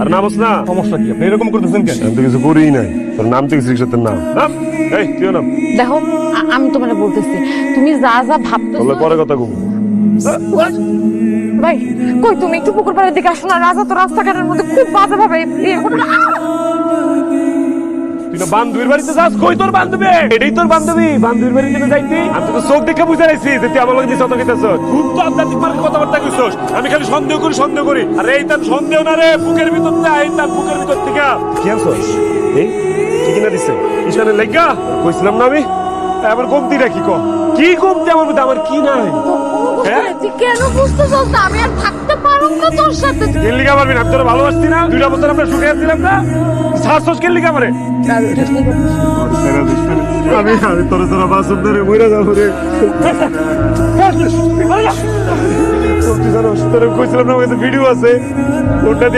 আর নাম না। সমস্যা কি? আপনি এরকম করতেছেন কেন? আমি তো কিছু করিই নাই। তোর নাম থেকে রিক্সাতের নাম। নাম এই তুইও নাম দেখো আমি তোমাকে বলতেছি তুমি যা যা ভাবতেছো ভাবতেছো পরে কথা কব। ভাই কই তুমি একটু পুকুর পাড়ের দিকে আসো না? রাজা তো রাস্তাঘাটের মধ্যে খুব বাজে ভাবে না বান্ধবীর বাড়িতে যাস কই তোর বান্ধবী? এটাই তোর বান্ধবী। বান্ধবীর বাড়িতে যাইতি। আমি তো চোখ দেখে বুঝে রাখছি যে তুই আমার লগে দিছ কথা কইতাছ খুব তো আধ্যাত্মিক মার্কে কথাবার্তা কইছস আমি খালি সন্দেহ করি সন্দেহ করি। আরে এই তার সন্দেহ না রে বুকের ভিতর না এই তার বুকের ভিতর থেকে। কি আনছস? এই কি কিনা দিছে? কিসানে লেগা কইছিলাম না আমি? আবার কমতি রাখি ক কি কমতি আমার মধ্যে? আমার কি নাই? হ্যাঁ? কেন বুঝতেছস? আমি আর না তোর সাথে কেল্লিকা পারবি না? তোরা ভালোবাসতি না। দুইটা বছর আমরা সুখে আসছিলাম না। শ্বাস কেল্লিকা মারে? আমি আমি তোর তোরা বাসন ধরে মরে যাব রে। তোর কইছিলাম না ভিডিও আছে। ওটা দিয়ে